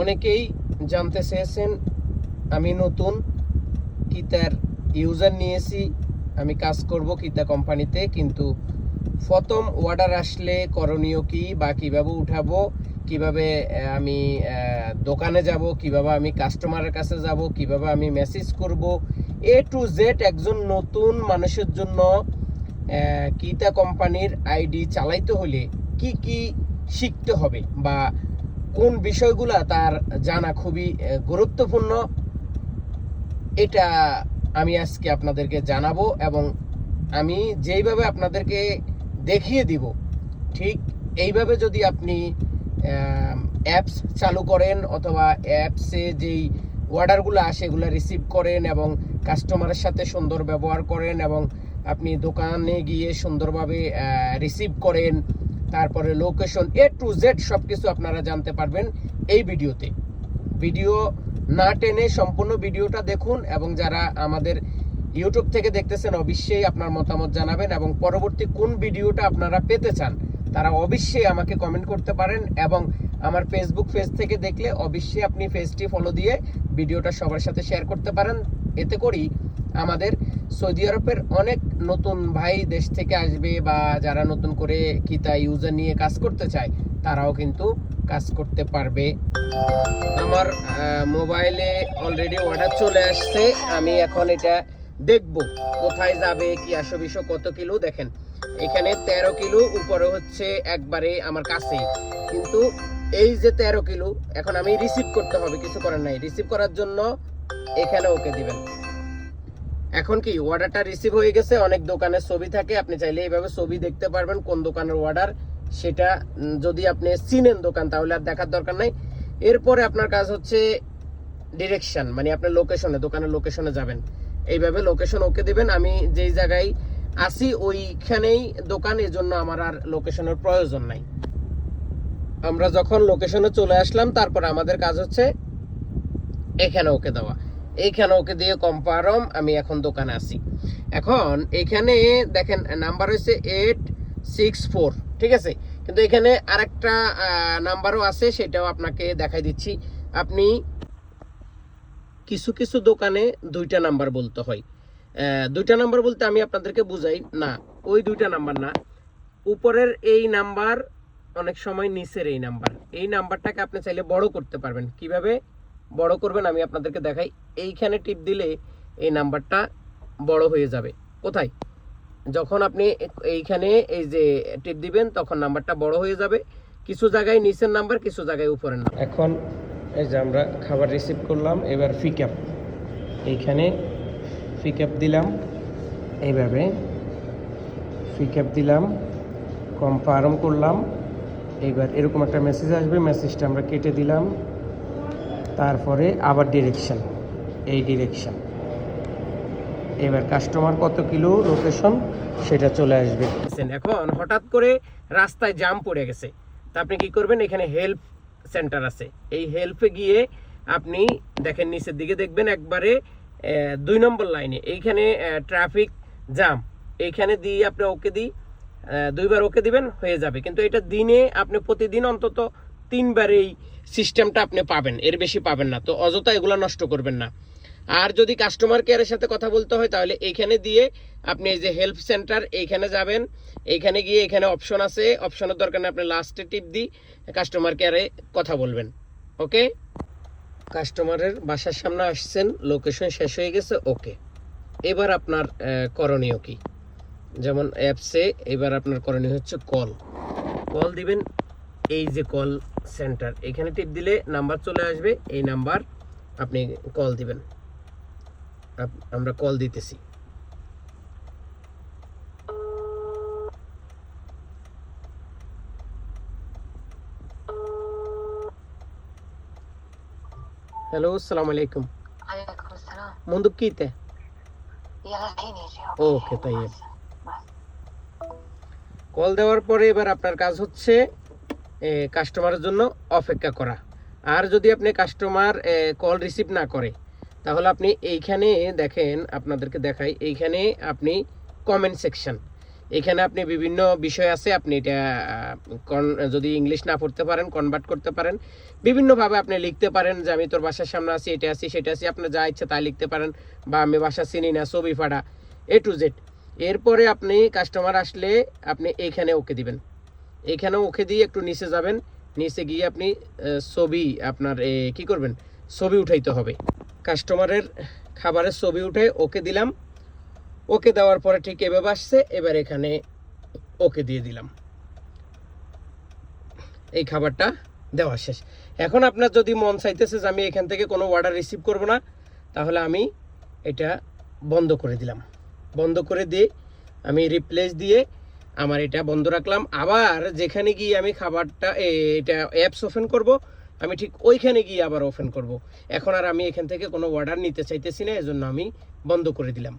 অনেকেই জানতে চেয়েছেন, আমি নতুন কিতার ইউজার নিয়েছি, আমি কাজ করব কিতা কোম্পানিতে, কিন্তু প্রথম অর্ডার আসলে করণীয় কি বা কীভাবে উঠাবো, কীভাবে আমি দোকানে যাব, কীভাবে আমি কাস্টমারের কাছে যাব, কীভাবে আমি মেসেজ করব। এ টু জেড একজন নতুন মানুষের জন্য কিতা কোম্পানির আইডি চালাইতে হলে কি কি শিখতে হবে বা কোন বিষয়গুলা তার জানা খুবই গুরুত্বপূর্ণ, এটা আমি আজকে আপনাদেরকে জানাব এবং আমি যেইভাবে আপনাদেরকে দেখিয়ে দিব, ঠিক এইভাবে যদি আপনি অ্যাপস চালু করেন অথবা অ্যাপসে যেই অর্ডারগুলো আসে এগুলো রিসিভ করেন এবং কাস্টমারের সাথে সুন্দর ব্যবহার করেন এবং আপনি দোকানে গিয়ে সুন্দরভাবে রিসিভ করেন তারপরে লোকেশন এ টু জেড সব কিছু আপনারা জানতে পারবেন এই ভিডিওতে। ভিডিও না টেনে সম্পূর্ণ ভিডিওটা দেখুন এবং যারা আমাদের ইউটিউব থেকে দেখতেছেন, অবশ্যই আপনার মতামত জানাবেন এবং পরবর্তী কোন ভিডিওটা আপনারা পেতে চান, তারা অবশ্যই আমাকে কমেন্ট করতে পারেন এবং আমার ফেসবুক পেজ থেকে দেখলে অবশ্যই আপনি পেজটি ফলো দিয়ে ভিডিওটা সবার সাথে শেয়ার করতে পারেন। এতে করি আমাদের সৌদি আরবের অনেক নতুন ভাই দেশ থেকে আসবে বা যারা নতুন করে কিতা ইউজার নিয়ে কাজ করতে চায়, তারাও কিন্তু কাজ করতে পারবে। আমার মোবাইলে অলরেডি অর্ডার চলে আসছে। আমি এখন এটা দেখব, কোথায় যাবে, কি আসো বিশো, কত কিলো, দেখেন। এখানে তেরো কিলো, উপরে হচ্ছে একবারে আমার কাছে কিন্তু এই যে তেরো কিলো, এখন আমি রিসিভ করতে হবে, কিছু করার নাই। রিসিভ করার জন্য এখানে ওকে দিবেন। এখন কি অর্ডারটা রিসিভ হয়ে গেছে? অনেক দোকানের ছবি থাকে। আপনি চাইলে এইভাবে ছবি দেখতে পারবেন কোন দোকানের অর্ডার সেটা যদি আপনি চিনেন দোকান, তাহলে আর দেখার দরকার নাই। এরপরে আপনার কাজ হচ্ছে ডিরেকশন মানে আপনার লোকেশনে দোকানের লোকেশনে যাবেন। এইভাবে লোকেশন ওকে দেবেন। আমি যেই জায়গায় আসি ওইখানেই দোকান। এই জন্য আমার আর লোকেশনের প্রয়োজন নাই। আমরা যখন লোকেশনে চলে আসলাম, তারপর আমাদের কাজ হচ্ছে এখানে ওকে দেওয়া। এইখানে ওকে দিয়ে কম্পারম আমি এখন দোকানে আসি এখন এখানে দেখেন নাম্বার হয়েছে এইট সিক্স ফোর ঠিক আছে? কিন্তু এখানে আরেকটা নাম্বারও আছে, সেটাও আপনাকে দেখাই দিচ্ছি। আপনি কিছু কিছু দোকানে দুইটা নাম্বার বলতে হয়। দুইটা নাম্বার বলতে আমি আপনাদেরকে বুঝাই, না, ওই দুইটা নাম্বার না। উপরের এই নাম্বার অনেক সময় নিচের এই নাম্বার এই নাম্বারটাকে আপনি চাইলে বড় করতে পারবেন। কীভাবে? বড় করবেন, আমি আপনাদেরকে দেখাই। এইখানে টিপ দিলে এই নাম্বারটা বড় হয়ে যাবে। কোথায়? যখন আপনি এইখানে এই যে টিপ দিবেন, তখন নাম্বারটা বড় হয়ে যাবে। কিছু জায়গায় নিচের নাম্বার, কিছু জায়গায় উপরের নাম্বার। এখন এই যে আমরা খাবার রিসিভ করলাম, এবার ফিকআপ এইখানে ফিকআপ দিলাম, এইভাবে ফিকআপ দিলাম কনফার্ম করলাম। এবার এরকম একটা মেসেজ আসবে মেসেজটা আমরা কেটে দিলাম। তারপরে আবার ডিরেকশন এই ডিরেকশন এবার কাস্টমার কত কিলো লোকেশন সেটা চলে আসবে। এখন হঠাৎ করে রাস্তায় জাম পড়ে গেছে। তা আপনি কি করবেন? এখানে হেল্প সেন্টার আছে। এই হেল্পে গিয়ে আপনি দেখেন, নিচের দিকে দেখবেন একবারে দুই নম্বর লাইনে এইখানে ট্রাফিক জাম এইখানে দিয়ে আপনি ওকে দিই দুইবার ওকে দিবেন, হয়ে যাবে। কিন্তু এটা দিনে আপনি প্রতিদিন অন্তত তিনবার এই সিস্টেমটা আপনি পাবেন, এর বেশি পাবেন না। তো অযথা এগুলো নষ্ট করবেন না। আর যদি কাস্টমার কেয়ারের সাথে কথা বলতে হয়, তাহলে এইখানে দিয়ে আপনি এই যে হেল্প সেন্টার এইখানে যাবেন। এইখানে গিয়ে এখানে অপশন আছে। অপশনের দরকার আপনি লাস্টে টিপ দিই কাস্টমার কেয়ারে কথা বলবেন। ওকে কাস্টমারের বাসার সামনে আসছেন লোকেশন শেষ হয়ে গেছে ওকে এবার আপনার করণীয় কি? যেমন অ্যাপসে এবার আপনার করণীয় হচ্ছে কল কল দিবেন, এই যে কল সেন্টার এখানে টিপ দিলে নাম্বার চলে আসবে এই নাম্বার আপনি কল দিবেন আপ- আমরা কল দিতেছি হ্যালো আসসালামু আলাইকুম عليكم السلام منذ كيته يلا الحين يجي اوكي طيب কল দেওয়ার পরে এবার আপনার কাজ হচ্ছে কাস্টমারের জন্য অপেক্ষা করা। আর যদি আপনি কাস্টমার কল রিসিভ না করে, তাহলে আপনি এইখানে দেখেন, আপনাদেরকে দেখাই, এইখানে আপনি কমেন্ট সেকশন এখানে আপনি বিভিন্ন বিষয় আছে, আপনি এটা যদি ইংলিশ না পড়তে পারেন কনভার্ট করতে পারেন। বিভিন্নভাবে আপনি লিখতে পারেন যে, আমি তোর বাসার সামনে আছি এটা আছি সেটা আছি। আপনার যা ইচ্ছে তাই লিখতে পারেন, বা, আমি বাসা চিনি না, ছবি ফাড়া এ টু জেড এরপরে আপনি কাস্টমার আসলে আপনি এইখানে ওকে দিবেন। এইখানে ওকে দিয়ে একটু নিচে যাবেন। নিচে গিয়ে আপনি ছবি আপনার কি করবেন? ছবি উঠাইতে হবে। কাস্টমারের খাবারের ছবি উঠে ওকে দিলাম। ওকে দেওয়ার পরে ঠিক এভাবে আসছে, এবার এখানে ওকে দিয়ে দিলাম। এই খাবারটা দেওয়া শেষ। এখন আপনার যদি মন চাইতেছে যে আমি এখান থেকে কোনো অর্ডার রিসিভ করব না, তাহলে আমি এটা বন্ধ করে দিলাম। বন্ধ করে দিয়ে আমি রিপ্লেস দিয়ে আমার এটা বন্ধ রাখলাম। আবার যেখানে গিয়ে আমি খাবারটা এটা অ্যাপস ওপেন করব, আমি ঠিক ওইখানে গিয়ে আবার ওপেন করব। এখন আর আমি এখান থেকে কোনো অর্ডার নিতে চাইতেছি না, এজন্য আমি বন্ধ করে দিলাম।